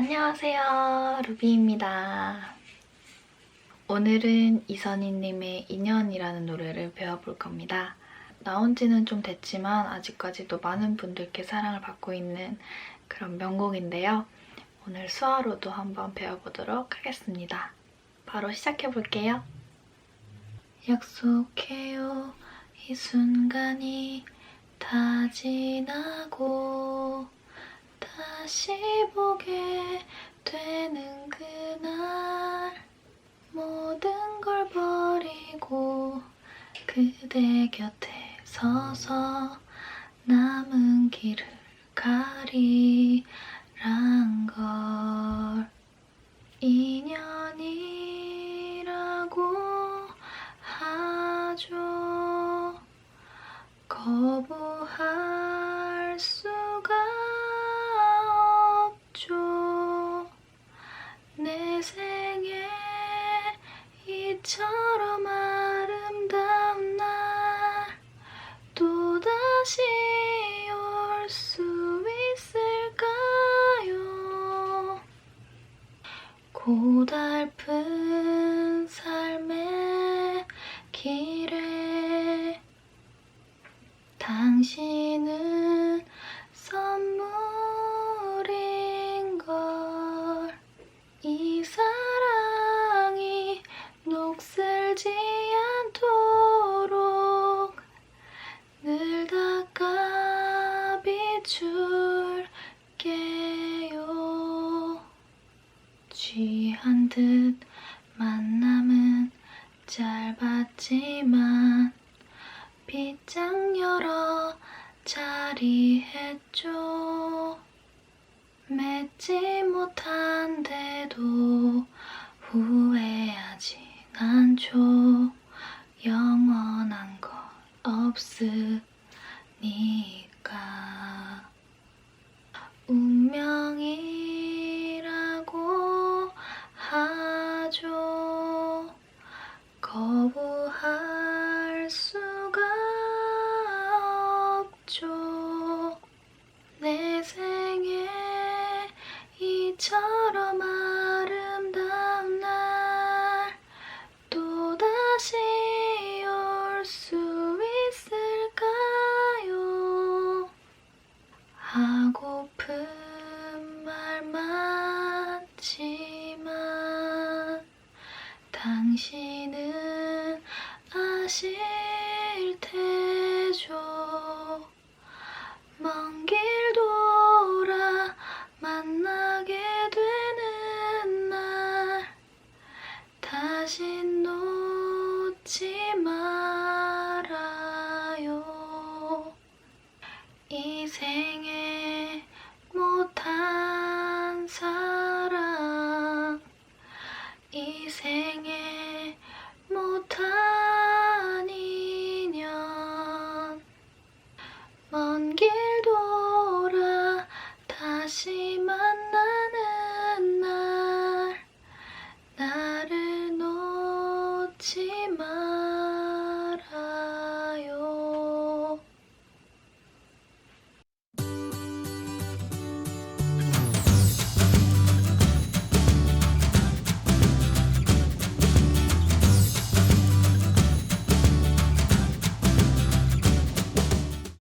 안녕하세요. 루비입니다. 오늘은 이선희님의 인연이라는 노래를 배워볼 겁니다. 나온 지는 좀 됐지만 아직까지도 많은 분들께 사랑을 받고 있는 그런 명곡인데요. 오늘 수화로도 한번 배워보도록 하겠습니다. 바로 시작해볼게요. 약속해요. 이 순간이 다 지나고 다시 보게 되는 그날 모든 걸 버리고 그대 곁에 서서 남은 길을 가리란 걸 처럼 아름다운 날 또다시 올 수 있을까요? 고달픈 삶의 길 취한 듯 만남은 짧았지만 빗장 열어 자리했죠. 맺지 못한데도 후회하진 않죠. 영원한 건 없으니까. 운명이 거부할 수가 없죠. 내 생에 이처럼 아름다운 날 또다시 올 수 있을까요? 하고픈 말 많지만 당신은 아실 테죠. 먼 길 돌아 만나게 되는 날. 다시 놓지 말아요. 이 생에 못한 사람.